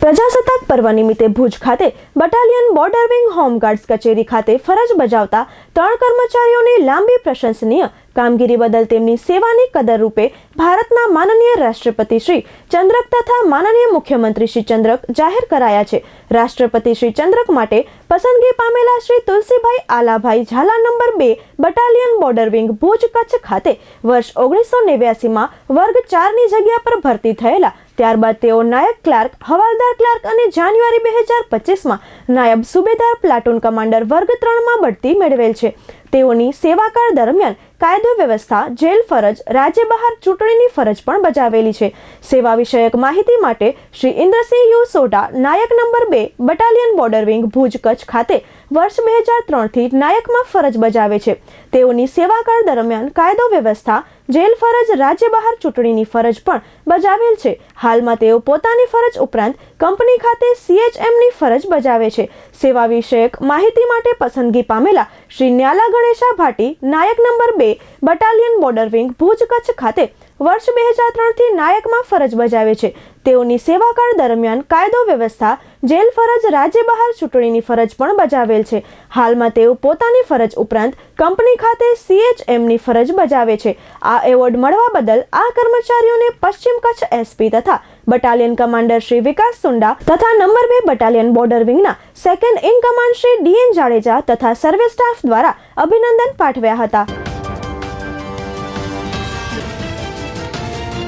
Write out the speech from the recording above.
પ્રજાસત્તાક પર્વ નિમિત્તે ભુજ ખાતે બટાલિયન બોર્ડર વિંગ હોમગાર્ડ્સ કચેરી ખાતે ફરજ બજાવતા ત્રણ કર્મચારીઓની લાંબી પ્રશંસનીય કામગીરી બદલ તેમની સેવાની કદર રૂપે ભારતના માનનીય રાષ્ટ્રપતિ શ્રી ચંદ્રક તથા માનનીય મુખ્યમંત્રી શ્રી ચંદ્રક જાહેર કરાયા છે. રાષ્ટ્રપતિ શ્રી ચંદ્રક માટે પસંદગી પામેલા શ્રી તુલસીભાઈ આલાભાઈ ઝાલા નંબર બે battalion border wing Bhuj Kutch ખાતે વર્ષ ઓગણીસો નેવ્યાસીમાં વર્ગ ચારની જગ્યા પર ભરતી થયેલા ત્યારબાદ તેઓ નાયક ક્લાર્ક, હવાલદાર ક્લાર્ક અને જાન્યુઆરી બે હજાર પચીસમાં નાયબ સુબેદાર પ્લાટૂન કમાન્ડર વર્ગ ત્રણમાં બઢતી મેળવેલ છે. તેઓની સેવાકાળ દરમિયાન કાયદો વ્યવસ્થા, જેલ ફરજ, રાજ્ય બહાર ચૂંટણીની ફરજ પણ બજાવેલી છે. સેવા વિષયક માહિતી માટે શ્રી ઇન્દ્રસિંહ યુ સોઢા, નાયક નંબર બે, battalion border wing Bhuj Kutch ખાતે વર્ષ બે હજાર ત્રણથી નાયકમાં ફરજ બજાવે છે. તેઓની સેવાકાળ દરમિયાન કાયદો વ્યવસ્થા જેલ ફરજ રાજ્ય બહાર ચૂંટણીની ફરજ પણ બજાવેલ છે. હાલમાં તેઓ પોતાની ફરજ ઉપરાંત કંપની ખાતે સીએચએમની ફરજ બજાવે છે. સેવા વિષયક માહિતી માટે પસંદગી પામેલા શ્રી ન્યાલા ગણેશા ભાટી, નાયક નંબર બે, battalion border wing Bhuj Kutch ખાતે વર્ષ બે હજાર ત્રણથી નાયકમાં ફરજ બજાવે છે. તેઓની સેવાકાળ દરમિયાન કાયદો વ્યવસ્થા, જેલ ફરજ, રાજ્ય બહાર ચૂંટણીની ફરજ પણ બજાવેલ છે. હાલમાં તેઓ પોતાની ફરજ ઉપરાંત કંપની ખાતે સીએચએમની ફરજ બજાવે છે. આ એવોર્ડ મળવા બદલ આ કર્મચારીઓને પશ્ચિમ કચ્છ એસપી તથા બટાલિયન કમાન્ડર શ્રી વિકાસ સુંડા તથા નંબર બે battalion border વિંગના second in command Shri D N Jadeja તથા સર્વે સ્ટાફ દ્વારા અભિનંદન પાઠવ્યા હતા.